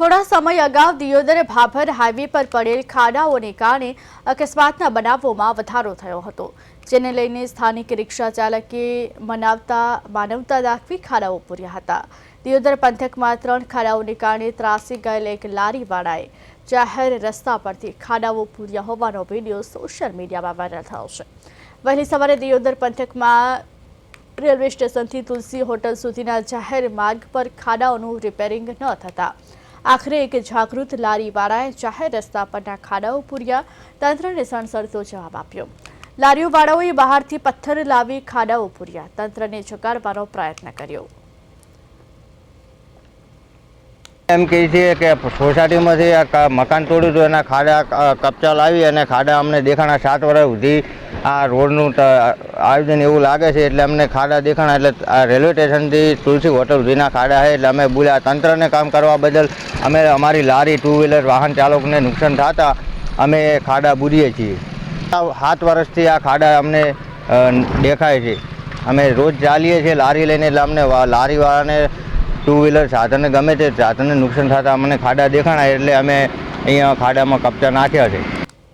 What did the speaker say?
થોડા સમય અગાઉ દિયોદર ભાભર હાઈવે પર પડેલ ખાડાઓને કારણે અકસ્માતના બનાવોમાં વધારો થયો હતો, જેને લઈને સ્થાનિક રિક્ષા ચાલકે મનાવતા માનવતા દાખવી ખાડાઓ પૂર્યા હતા. દિયોદર પંથકમાં ત્રણ ખાડાઓને કારણે ત્રાસી ગયેલ એક લારીવાળાએ જાહેર રસ્તા પરથી ખાડાઓ પૂર્યા હોવાનો વીડિયો સોશિયલ મીડિયામાં વાયરલ થયો છે. વહેલી સવારે દિયોદર પંથકમાં રેલવે સ્ટેશનથી તુલસી હોટલ સુધીના જાહેર માર્ગ પર ખાડાઓનું રિપેરિંગ ન થતા આખરે એક જાગૃત લારીવાળાએ જાહેર રસ્તા પરના ખાડાઓ પૂર્યા. તંત્રને સણસરતો જવાબ આપ્યો. લારીઓવાળાઓએ બહારથી પથ્થર લાવી ખાડાઓ પૂર્યા. તંત્રને જગાડવાનો પ્રયત્ન કર્યો. એમ કહે છે કે સોસાયટીમાંથી મકાન તોડ્યું હતું, એના ખાડા કપચા લાવી અને ખાડા અમને દેખાણા સાત વર્ષ સુધી આ રોડનું આયોજન એવું લાગે છે એટલે અમને ખાડા દેખાણા, એટલે આ રેલવે સ્ટેશનથી તુલસી હોટલ સુધીના ખાડા છે, એટલે અમે બોલ્યા તંત્રને કામ કરવા બદલ અમે અમારી લારી ટુ વ્હીલર વાહન ચાલકને નુકસાન થતા અમે ખાડા બુરીએ છીએ. સાત વર્ષથી આ ખાડા અમને દેખાય છે. અમે રોજ ચાલીએ છીએ લારી લઈને, એટલે અમને લારીવાળાને ટુ વ્હીલર સાધનને ગમે તે સાધનને નુકસાન થતા અમને ખાડા દેખાણા, એટલે અમે અહીંયા ખાડામાં કપચા નાખ્યા છે.